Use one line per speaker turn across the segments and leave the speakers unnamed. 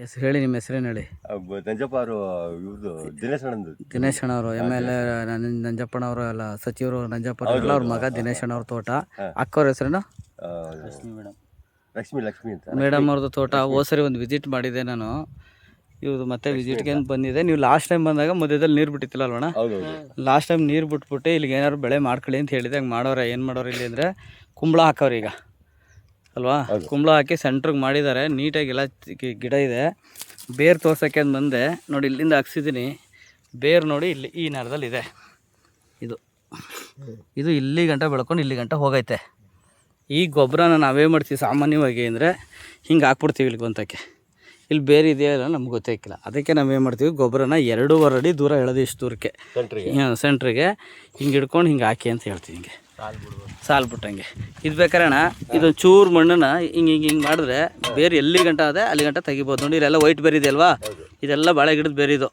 ಹೆಸರು ಹೇಳಿ ನಿಮ್ಮ ಹೆಸರೇನು ಹೇಳಿ?
ನಂಜಪ್ಪ ಅವರು ಇವ್ರದ್ದು ದಿನೇಶ್ ಅಣ್ಣಂದು.
ದಿನೇಶ್ ಅಣ್ಣವರು ಎಂ ಎಲ್ ಎ ನಂಜಪ್ಪನವರು ಎಲ್ಲ ಸಚಿವರು ನಂಜಪ್ಪ ಎಲ್ಲ ಅವ್ರ ಮಗ ದಿನೇಶ್ ಅಣ್ಣವ್ರ ತೋಟ. ಅಕ್ಕವ್ರ ಹೆಸರೇನು?
ಲಕ್ಷ್ಮಿ ಲಕ್ಷ್ಮಿ ಅಂತ.
ಮೇಡಮ್ ಅವ್ರದ್ದು ತೋಟ ಹೋದ್ ಸರಿ ಒಂದು ವಿಸಿಟ್ ಮಾಡಿದೆ ನಾನು. ಇವ್ರು ಮತ್ತೆ ವಿಸಿಟ್ಗೆ ಅಂತ ಬಂದಿದೆ. ನೀವು ಲಾಸ್ಟ್ ಟೈಮ್ ಬಂದಾಗ ಮಧ್ಯದಲ್ಲಿ ನೀರು ಬಿಟ್ಟಿತ್ತಿಲ್ಲ ಅಲ್ವಣ
ಹೌದು
ಲಾಸ್ಟ್ ಟೈಮ್ ನೀರು ಬಿಟ್ಬಿಟ್ಟು ಇಲ್ಲಿಗೆ ಏನಾದ್ರು ಬೆಳೆ ಮಾಡ್ಕೊಳ್ಳಿ ಅಂತ ಹೇಳಿದೆ. ಹಂಗೆ ಮಾಡೋರೆ ಏನು ಮಾಡೋರು ಇಲ್ಲಿ ಅಂದರೆ ಕುಂಬಳ ಹಾಕೋರು ಈಗ. ಅಲ್ವಾ? ಕುಂಬಳ ಹಾಕಿ ಸೆಂಟ್ರಿಗೆ ಮಾಡಿದ್ದಾರೆ ನೀಟಾಗಿ ಎಲ್ಲ ಗಿಡ ಇದೆ. ಬೇರು ತೋರ್ಸೋಕ್ಕೆ ಅಂತ ಬಂದೆ. ನೋಡಿ ಇಲ್ಲಿಂದ ಹಾಕ್ಸಿದ್ದೀನಿ. ಬೇರು ನೋಡಿ ಇಲ್ಲಿ ಈ ನರದಲ್ಲಿ ಇದೆ. ಇದು. ಇದು ಇಲ್ಲಿ ಗಂಟ ಬೆಳ್ಕೊಂಡು ಇಲ್ಲಿ ಗಂಟ ಹೋಗೈತೆ. ಈ ಗೊಬ್ಬರನ ನಾವೇ ಮಾಡ್ತೀವಿ ಸಾಮಾನ್ಯವಾಗಿ ಅಂದರೆ ಹಿಂಗೆ ಹಾಕ್ಬಿಡ್ತೀವಿ ಇಲ್ಲಿ ಬಂತಕ್ಕೆ. ಇಲ್ಲಿ ಬೇರೆ ಇದೆಯೋ ಇಲ್ಲ ನಮ್ಗೆ ಗೊತ್ತಾಗಿಲ್ಲ ಅದಕ್ಕೆ ನಾವೇನು ಮಾಡ್ತೀವಿ ಗೊಬ್ಬರನ ಎರಡೂವರೆ ಅಡಿ ದೂರ ಎಳೆದು ಇಷ್ಟು ದೂರಕ್ಕೆ
ಸೆಂಟ್ರಿಗೆ
ಸೆಂಟ್ರಿಗೆ ಹಿಂಗೆ ಹಿಡ್ಕೊಂಡು ಹಿಂಗೆ ಹಾಕಿ ಅಂತ ಹೇಳ್ತೀವಿ ಹಿಂಗೆ. ಸಾಲು ಬಿಟ್ಟಂಗೆ ಇದು ಬೇಕಾರಣ ಇದು ಚೂರು ಮಣ್ಣನ್ನು ಹಿಂಗೆ ಹಿಂಗೆ ಹಿಂಗೆ ಮಾಡಿದ್ರೆ ಬೇರೆ ಎಲ್ಲಿ ಗಂಟ ಅದೇ ಅಲ್ಲಿ ಗಂಟ ತೆಗಿಬೋದು. ನೋಡಿ, ಇಲ್ಲೆಲ್ಲ ವೈಟ್ ಬೇರೆ ಇದೆ ಅಲ್ವಾ? ಇದೆಲ್ಲ ಬಾಳೆ ಗಿಡದ ಬೇರೆ ಇದು.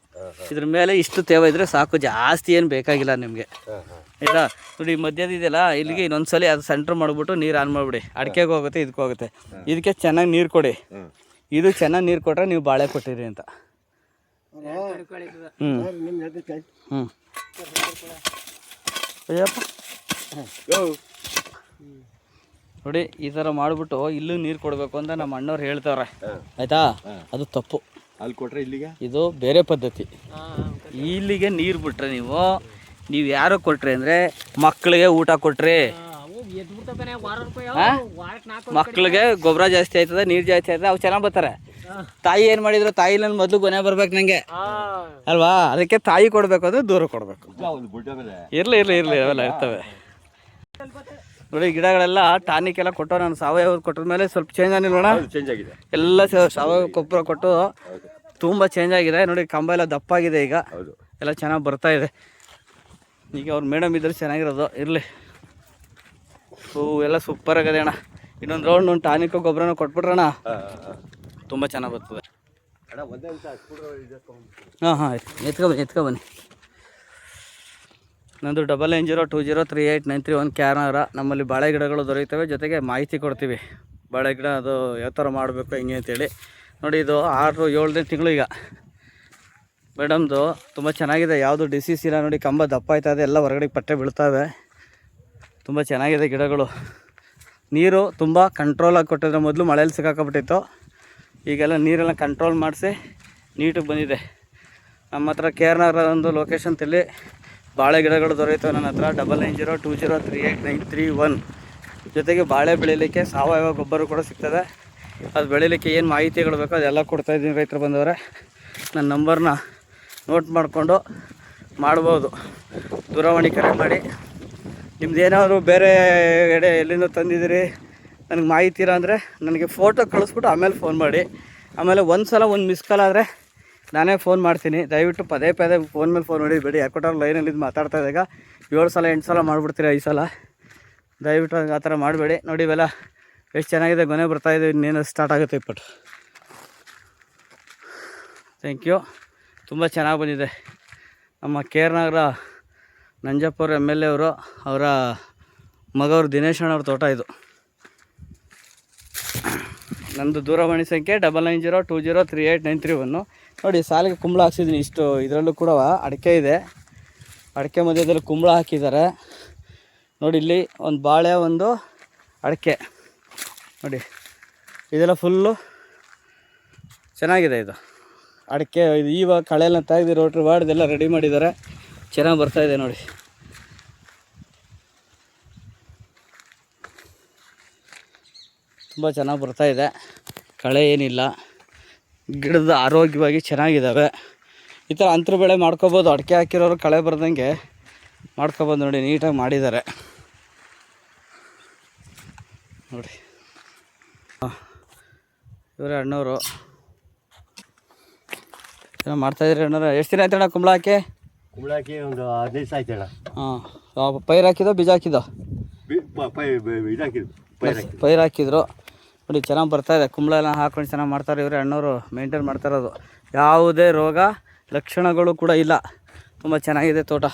ಇದ್ರ ಮೇಲೆ ಇಷ್ಟು ತೇವ ಇದ್ರೆ ಸಾಕು. ಜಾಸ್ತಿ ಏನು ಬೇಕಾಗಿಲ್ಲ ನಿಮಗೆ. ಆಯ್ತಾ? ನೋಡಿ, ಮಧ್ಯದ ಇದೆಯಲ್ಲ, ಇಲ್ಲಿಗೆ ಇನ್ನೊಂದ್ಸಲಿ ಅದು ಸೆಂಟ್ರ್ ಮಾಡಿಬಿಟ್ಟು ನೀರು ಆನ್ ಮಾಡಿಬಿಡಿ. ಅಡಿಕೆಗೆ ಹೋಗುತ್ತೆ ಇದಕ್ಕೆ ಹೋಗುತ್ತೆ. ಇದಕ್ಕೆ ಚೆನ್ನಾಗಿ ನೀರು ಕೊಡಿ. ಇದು ಚೆನ್ನಾಗಿ ನೀರು ಕೊಟ್ಟರೆ ನೀವು ಬಾಳೆ ಕೊಟ್ಟಿರಿ ಅಂತ. ಹ್ಞೂ ಹ್ಞೂ ಅಯ್ಯಪ್ಪ. ನೋಡಿ ಈ ಥರ ಮಾಡಿಬಿಟ್ಟು ಇಲ್ಲೂ ನೀರು ಕೊಡಬೇಕು ಅಂತ ನಮ್ಮ ಅಣ್ಣವ್ರು ಹೇಳ್ತಾರೆ ಆಯ್ತಾ? ಅದು ತಪ್ಪು.
ಅಲ್ಲಿ ಕೊಟ್ರೆ ಇಲ್ಲಿಗೆ?
ಇದು ಬೇರೆ ಪದ್ಧತಿ. ಇಲ್ಲಿಗೆ ನೀರು ಬಿಟ್ರೆ ನೀವು ನೀವು ಯಾರು ಕೊಟ್ರಿ ಅಂದರೆ ಮಕ್ಕಳಿಗೆ ಊಟ ಕೊಟ್ರಿ. ಮಕ್ಳಿಗೆ ಮಕ್ಕಳಿಗೆ ಗೊಬ್ಬರ ಜಾಸ್ತಿ ಆಯ್ತದ ನೀರು ಜಾಸ್ತಿ ಆಯ್ತದ ಅವು ಚೆನ್ನಾಗಿ ಬರ್ತಾರೆ. ತಾಯಿ ಏನು ಮಾಡಿದ್ರು ತಾಯಿ ನನ್ನ ಮೊದಲು ಕೊನೆ ಬರ್ಬೇಕು ನನಗೆ ಅಲ್ವಾ? ಅದಕ್ಕೆ ತಾಯಿ ಕೊಡಬೇಕು ಅಂದ್ರೆ ದೂರ ಕೊಡಬೇಕು.
ಒಂದು ಇರ್ಲಿ ಇರ್ಲಿ
ಇರಲಿ ಇರಲಿ ಇರಲಿ ಅವೆಲ್ಲ ಇರ್ತವೆ. ನೋಡಿ ಗಿಡಗಳೆಲ್ಲ ಟಾನಿಕ್ ಎಲ್ಲ ಕೊಟ್ಟು ನಾನು. ಸಾವಯವ ಕೊಟ್ಟದ ಮೇಲೆ ಸ್ವಲ್ಪ ಚೇಂಜ್ ಆಗಿಲ್ವಣ
ಚೇಂಜ್ ಆಗಿದೆ.
ಎಲ್ಲ ಸಾವಯವ ಗೊಬ್ಬರ ಕೊಟ್ಟು ತುಂಬ ಚೇಂಜ್ ಆಗಿದೆ. ನೋಡಿ ಕಂಬ ಎಲ್ಲ ದಪ್ಪಾಗಿದೆ ಈಗ. ಎಲ್ಲ ಚೆನ್ನಾಗಿ ಬರ್ತಾ ಇದೆ. ಈಗ ಅವ್ರ ಮೇಡಮ್ ಇದ್ರೆ ಚೆನ್ನಾಗಿರೋದು. ಇರಲಿ. ಹೂ ಎಲ್ಲ ಸೂಪರ್ ಆಗಿದೆ ಅಣ್ಣ. ಇನ್ನೊಂದು ರೌಂಡ್ ಒಂದು ಟಾನಿಕ್ ಗೊಬ್ಬರನ ಕೊಟ್ಬಿಟ್ರಣ ತುಂಬ ಚೆನ್ನಾಗಿ ಬರ್ತದೆ. ಹಾಂ ಹಾಂ ಆಯ್ತು. ಎತ್ಕೊಬನ್ನಿ ಎತ್ಕೊಬನ್ನಿ ನಂದು double nine zero two zero three eight nine three one Canara ನಮ್ಮಲ್ಲಿ ಬಾಳೆ ಗಿಡಗಳು ದೊರೆಯುತ್ತವೆ. ಜೊತೆಗೆ ಮಾಹಿತಿ ಕೊಡ್ತೀವಿ. ಬಾಳೆ ಗಿಡ ಅದು ಯಾವ ಥರ ಮಾಡಬೇಕು, ಹೆಂಗೆ ಅಂತೇಳಿ. ನೋಡಿ, ಇದು ಆರು ಏಳನೇ ತಿಂಗಳು ಈಗ. ಮೇಡಮ್ದು ತುಂಬ ಚೆನ್ನಾಗಿದೆ. ಯಾವುದು ಡಿಸೀಸ್ ಇಲ್ಲ ನೋಡಿ, ಕಂಬ ದಪ್ಪ ಆಯ್ತಾ ಇದೆ. ಎಲ್ಲ ಹೊರಗಡೆ ಪಟ್ಟೆ ಬೀಳ್ತವೆ. ತುಂಬ ಚೆನ್ನಾಗಿದೆ ಗಿಡಗಳು. ನೀರು ತುಂಬ ಕಂಟ್ರೋಲಾಗಿ ಕೊಟ್ಟಿದ್ರೆ ಮೊದಲು ಮಳೆಯಲ್ಲಿ ಸಿಕ್ಕಾಕೊಬಿಟ್ಟಿತ್ತು. ಈಗೆಲ್ಲ ನೀರೆಲ್ಲ ಕಂಟ್ರೋಲ್ ಮಾಡಿಸಿ ನೀಟಿಗೆ ಬಂದಿದೆ. ನಮ್ಮ ಹತ್ರ ಕೆ ಆರ್ ನಗರ ಒಂದು ಲೊಕೇಶನ್ ತಿಳಿ. ಬಾಳೆ ಗಿಡಗಳು ದೊರೆಯುತ್ತವೆ ನನ್ನ ಹತ್ರ. Double nine zero two zero three eight nine three one ಜೊತೆಗೆ ಬಾಳೆ ಬೆಳೀಲಿಕ್ಕೆ ಸಾವಯವ ಗೊಬ್ಬರ ಕೂಡ ಸಿಗ್ತದೆ. ಅದು ಬೆಳೀಲಿಕ್ಕೆ ಏನು ಮಾಹಿತಿಗಳು ಬೇಕೋ ಅದೆಲ್ಲ ಕೊಡ್ತಾಯಿದ್ದೀನಿ ರೈತರು ಬಂದವರೆ. ನನ್ನ ನಂಬರ್ನ ನೋಟ್ ಮಾಡಿಕೊಂಡು ಮಾಡ್ಬೋದು. ದೂರವಾಣಿ ಕರೆ ಮಾಡಿ. ನಿಮ್ದು ಏನಾದರೂ ಬೇರೆ ಎಡೆ ಎಲ್ಲಿಂದ ತಂದಿದ್ದೀರಿ? ನನಗೆ ಮಾಹಿತಿ ಇರೋ ಅಂದರೆ ನನಗೆ ಫೋಟೋ ಕಳಿಸ್ಬಿಟ್ಟು ಆಮೇಲೆ ಫೋನ್ ಮಾಡಿ. ಆಮೇಲೆ ಒಂದು ಸಲ ಒಂದು ಮಿಸ್ ಕಾಲ್ ಆದರೆ ನಾನೇ ಫೋನ್ ಮಾಡ್ತೀನಿ. ದಯವಿಟ್ಟು ಪದೇ ಪದೇ ಫೋನ್ ಮೇಲೆ ಫೋನ್ ಮಾಡಿ ಬೇಡಿ ಲೈನ್ ಲೈನಲ್ಲಿ ಇದು ಮಾತಾಡ್ತಾ ಇದ್ದಾಗ ಏಳು ಸಲ, ಎಂಟು ಸಲ ಮಾಡಿಬಿಡ್ತೀರಿ ಐದು ಸಲ? ದಯವಿಟ್ಟು ಆ ಥರ ಮಾಡಬೇಡಿ. ನೋಡಿ ಇವೆಲ್ಲ ಎಷ್ಟು ಚೆನ್ನಾಗಿದೆ, ಗೊನೆ ಬರ್ತಾ ಇದೆ, ಇನ್ನೇನು ಸ್ಟಾರ್ಟ್ ಆಗುತ್ತೆ ಇಪ್ಪಟ್ಟು ಥ್ಯಾಂಕ್ ಯು ತುಂಬ ಚೆನ್ನಾಗಿ ಬಂದಿದೆ. ನಮ್ಮ ಕೇರ್ನಗರ ನಗರ ನಂಜಪ್ಪವ್ರ ಎಂ ಎಲ್ ಎ ಅವರು, ಅವರ ಮಗವ್ರು ದಿನೇಶ್ ಅಣ್ಣವ್ರ ತೋಟ ಇದು. ನಂದು ದೂರವಾಣಿ ಸಂಖ್ಯೆ double nine zero two zero three eight nine three one ನೋಡಿ, ಸಾಲಿಗೆ ಕುಂಬಳ ಹಾಕ್ಸಿದ್ದೀನಿ. ಇಷ್ಟು ಇದರಲ್ಲೂ ಕೂಡ ಅಡಿಕೆ ಇದೆ. ಅಡಿಕೆ ಮಧ್ಯದಲ್ಲಿ ಕುಂಬಳ ಹಾಕಿದ್ದಾರೆ. ನೋಡಿ, ಇಲ್ಲಿ ಒಂದು ಬಾಳೆ, ಒಂದು ಅಡಿಕೆ. ನೋಡಿ, ಇದೆಲ್ಲ ಫುಲ್ಲು ಚೆನ್ನಾಗಿದೆ ಇದು. ಅಡಿಕೆ, ಇದು ಇವಾಗ ಕಳೆಲ್ಲ ತೆಗೆದು ರೋಟ್ರಿ ವಾಡ್ದೆಲ್ಲ ರೆಡಿ ಮಾಡಿದ್ದಾರೆ. ಚೆನ್ನಾಗಿ ಬರ್ತಾ ಇದೆ ನೋಡಿ. ತುಂಬ ಚೆನ್ನಾಗಿ ಬರ್ತಾ ಇದೆ. ಕಳೆ ಏನಿಲ್ಲ. ಗಿಡದ ಆರೋಗ್ಯವಾಗಿ ಚೆನ್ನಾಗಿದ್ದಾವೆ ಈ ಥರ ಅಂತರ ಬೆಳೆ ಮಾಡ್ಕೋಬೋದು. ಅಡಿಕೆ ಹಾಕಿರೋರು ಕಳೆ ಬರ್ದಂಗೆ ಮಾಡ್ಕೋಬೋದು ನೋಡಿ ನೀಟಾಗಿ ಮಾಡಿದ್ದಾರೆ. ನೋಡಿ. ಇವರೇ ಅಣ್ಣವರು. ಏನೋ ಮಾಡ್ತಾಯಿದ್ರಿ ಅಣ್ಣವ್ರೆ. ಎಷ್ಟು ದಿನ ಆಯ್ತಣ್ಣ ಕುಂಬಳ ಹಾಕಿ?
ಕುಂಬಳಕ್ಕೆ ಒಂದು ಹದಿನೈದು ದಿವಸ ಆಯ್ತಣ್ಣ
ಹಾಂ. ಪೈರು ಹಾಕಿದೋ ಬೀಜ
ಹಾಕಿದ್ದು? ಪೈರು
ಹಾಕಿದ್ರು. ನೋಡಿ ಚೆನ್ನಾಗಿ ಬರ್ತಾ ಇದೆ. ಕುಂಬಳ ಎಲ್ಲ ಹಾಕೊಂಡು ಚೆನ್ನಾಗಿ ಮಾಡ್ತಾರೆ ಇವರೇ. ಅಣ್ಣವರು ಮೇಂಟೈನ್ ಮಾಡ್ತಾ ಇರೋದು. ಯಾವುದೇ ರೋಗ ಲಕ್ಷಣಗಳು ಕೂಡ ಇಲ್ಲ. ತುಂಬ ಚೆನ್ನಾಗಿದೆ ತೋಟ.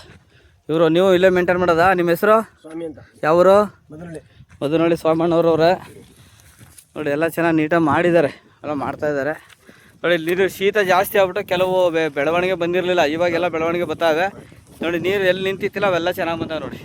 ಇವರು ನೀವು ಇಲ್ಲೇ ಮೇಂಟೈನ್ ಮಾಡೋದಾ? ನಿಮ್ಮ ಹೆಸರು?
ಸ್ವಾಮಿ ಅಂತ.
ಯಾವರು?
ಮದನಹಳ್ಳಿ
ಮಧುನಳ್ಳಿ ಸ್ವಾಮಣ್ಣವ್ರವ್ರೆ. ನೋಡಿ ಎಲ್ಲ ಚೆನ್ನಾಗಿ ನೀಟಾಗಿ ಮಾಡಿದ್ದಾರೆ. ಎಲ್ಲ ಮಾಡ್ತಾ ಇದ್ದಾರೆ. ನೋಡಿ ನೀರು ಶೀತ ಜಾಸ್ತಿ ಆಗ್ಬಿಟ್ಟು ಕೆಲವು ಬೆಳವಣಿಗೆ ಬಂದಿರಲಿಲ್ಲ. ಇವಾಗೆಲ್ಲ ಬೆಳವಣಿಗೆ ಬರ್ತಾವೆ ನೋಡಿ ನೀರು ಎಲ್ಲಿ ನಿಂತಿತ್ತಿಲ್ಲ ಅವೆಲ್ಲ ಚೆನ್ನಾಗಿ ಬಂದಾವೆ ನೋಡಿ.